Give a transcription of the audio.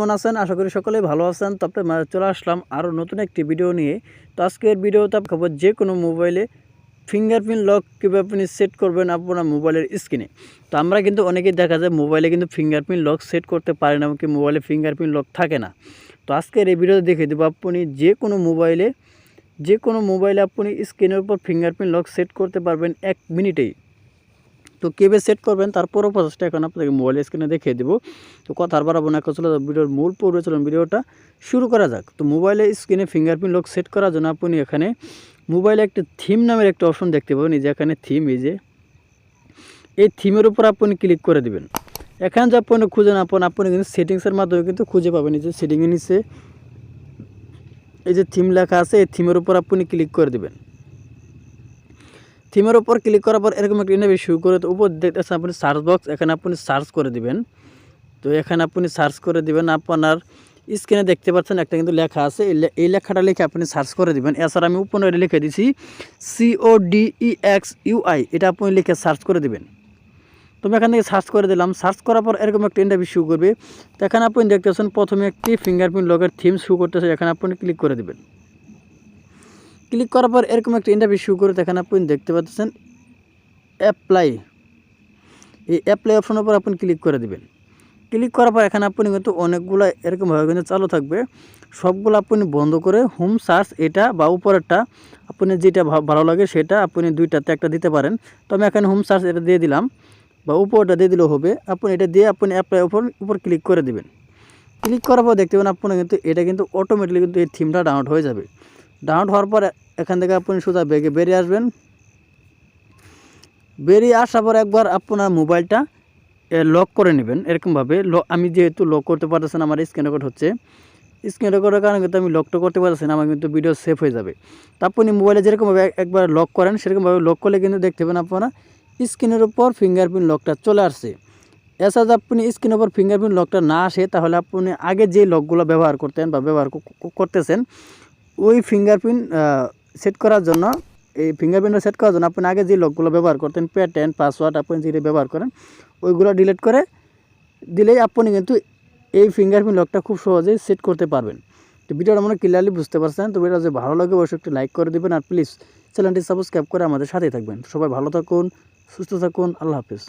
কেমন আছেন? আশা করি সকলে ভালো আছেন। তারপরে চলে আসলাম আরও নতুন একটি ভিডিও নিয়ে। তো আজকের ভিডিওতে খবর যে কোনো মোবাইলে ফিঙ্গারপ্রিন্ট লক কীভাবে আপনি সেট করবেন আপনার মোবাইলের স্ক্রিনে তো আমরা কিন্তু অনেকেই দেখা যায় মোবাইলে কিন্তু ফিঙ্গারপ্রিন্ট লক সেট করতে পারে না, এমনকি মোবাইলে ফিঙ্গারপ্রিন্ট লক থাকে না। তো আজকের এই ভিডিওতে দেখে দেবো আপনি যে কোনো মোবাইলে যে কোনো মোবাইলে আপনি স্ক্রিনের উপর ফিঙ্গারপ্রিন্ট লক সেট করতে পারবেন এক মিনিটেই তো কেবে সেট করবেন? তারপরও প্রসেসটা এখন আপনাকে মোবাইল স্ক্রিনে দেখিয়ে দেবো। তো কথা আর বাড়াবো না চলে ভিডিওর মূল পূর্বে চলুন ভিডিওটা। শুরু করা যাক। তো মোবাইলে স্ক্রিনে ফিঙ্গারপ্রিন্ট লক সেট করার জন্য আপনি এখানে মোবাইলে একটা থিম নামের একটা অপশন দেখতে পাবেন। এই যে এখানে থিম এই যে। এই থিমের উপর আপনি ক্লিক করে দিবেন। এখানে যে আপনি খুঁজে না পান, আপনি কিন্তু সেটিংসের মাধ্যমে কিন্তু খুঁজে পাবেন। এই যে সেটিংয়ের নিচে এই যে থিম লেখা আছে, এই থিমের উপর আপনি ক্লিক করে দিবেন। থিমের উপর ক্লিক করার পর এরকম একটা ইন্টারভিউ শুরু করে, তো উপর দেখতেছেন আপনি সার্চ বক্স এখানে আপনি সার্চ করে দিবেন। তো এখানে আপনি সার্চ করে দিবেন, আপনার স্ক্রিনে দেখতে পাচ্ছেন একটা কিন্তু লেখা আছে। এই লেখাটা লিখে আপনি সার্চ করে দিবেন। এছাড়া আমি উপরে লিখে দিছি সিও ডিই এক্স ইউআই এটা আপনি লিখে সার্চ করে দিবেন। তো আমি এখান থেকে সার্চ করে দিলাম। সার্চ করার পর এরকম একটা ইন্টারভিউ শুরু করবে। তো এখানে আপনি দেখতেছেন প্রথমে একটি ফিঙ্গারপ্রিন্ট লগের থিম শুরু করতেছে। এখানে আপনি ক্লিক করে দিবেন। ক্লিক করার পর এরকম একটা ইন্টারভিউ শুরু করে এখানে আপনি দেখতে পাচ্ছেন অ্যাপ্লাই এই অ্যাপ্লাই অপশনের উপর আপনি ক্লিক করে দেবেন। ক্লিক করার পর এখানে আপনি কিন্তু অনেকগুলো এরকমভাবে কিন্তু চালু থাকবে। সবগুলো আপনি বন্ধ করে হোম সার্চ এটা বা উপরেরটা আপনি যেটা ভালো লাগে সেটা আপনি দুইটাতে একটা দিতে পারেন। তো আমি এখানে হোম সার্চ এটা দিয়ে দিলাম বা উপরটা দিয়ে দিলেও হবে। আপনি এটা দিয়ে আপনি অ্যাপ্লাই উপর উপর ক্লিক করে দিবেন। ক্লিক করার পর দেখতে পাবেন আপনি কিন্তু এটা কিন্তু অটোমেটিকলি কিন্তু এই থিমটা ডাউনলোড হয়ে যাবে। ডাউনলোড হওয়ার পর এখান থেকে আপনি সোজা বেগে বেরিয়ে আসবেন। বেরিয়ে আসার পর একবার আপনার মোবাইলটা লক করে নেবেন। এরকমভাবে আমি যেহেতু লক করতে পারতেছি না, আমার স্ক্রিন রেকর্ড হচ্ছে। স্ক্রিন রেকর্ডের কারণে কিন্তু আমি লকটা করতে পারতেছি না, আমার কিন্তু ভিডিও সেভ হয়ে যাবে। তা আপনি মোবাইলে যেরকমভাবে একবার লক করেন, সেরকমভাবে লক করলে কিন্তু দেখতে পাবেন আপনারা স্ক্রিনের উপর ফিঙ্গারপ্রিন্ট লকটা চলে আসছে। এছাড়া আপনি স্ক্রিনের উপর ফিঙ্গারপ্রিন্ট লকটা না আসে, তাহলে আপনি আগে যে লকগুলো ব্যবহার করতেন বা ব্যবহার করতেছেন ওই ফিঙ্গারপ্রিন্ট সেট করার জন্য, এই ফিঙ্গারপ্রিন্টটা সেট করার জন্য আপনি আগে যে লকগুলো ব্যবহার করতেন প্যাটার্ন পাসওয়ার্ড আপনি যেটা ব্যবহার করেন, ওইগুলো ডিলিট করে দিলেই আপনি কিন্তু এই ফিঙ্গারপ্রিন্ট লকটা খুব সহজেই সেট করতে পারবেন। তো ভিডিওটা মনে ক্লিয়ারলি বুঝতে পারছেন, তো ভিডিওটা যদি ভালো লাগে অবশ্যই একটু লাইক করে দেবেন, আর প্লিজ চ্যানেলটি সাবস্ক্রাইব করে আমাদের সাথেই থাকবেন। সবাই ভালো থাকুন, সুস্থ থাকুন, আল্লাহ হাফিজ।